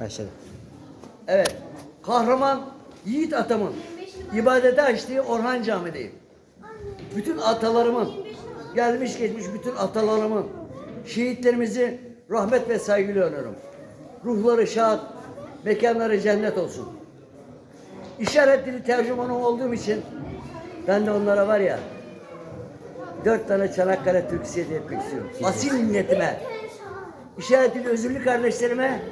Başladı. Evet. Kahraman Yiğit Atam'ın ibadete açtığı Orhan Camii'deyim. Bütün atalarımın, gelmiş geçmiş bütün atalarımın, şehitlerimizi rahmet ve saygıyla anıyorum. Ruhları şad, mekanları cennet olsun. İşaret dili tercümanı olduğum için ben de onlara var ya dört tane Çanakkale Türküsü hediye etmek istiyorum. Asil milletime, işaret dili özürlü kardeşlerime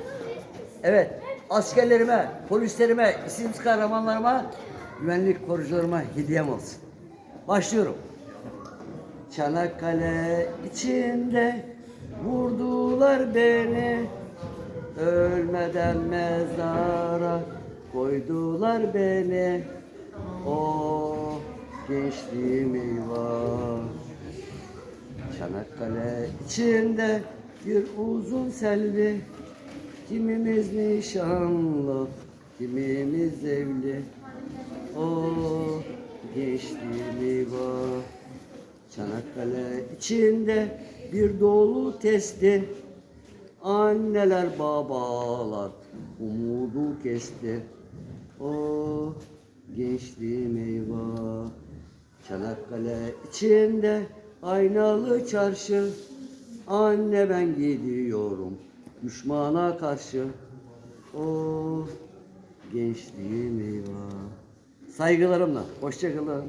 Evet, askerlerime, polislerime, isimsiz kahramanlarıma, güvenlik korucularıma hediyem olsun. Başlıyorum. Çanakkale içinde vurdular beni, ölmeden mezara koydular beni. O gençliğim eyvah. Çanakkale içinde bir uzun selvi Kimimiz nişanlı, kimimiz evli. O gençliğimi var. Çanakkale içinde bir dolu testi. Anneler babalar umudu kesti. O gençliğim eyvah Çanakkale içinde aynalı çarşı. Anne ben gidiyorum düşmana karşı. O gençliğim eyvah. Saygılarımla hoşçakalın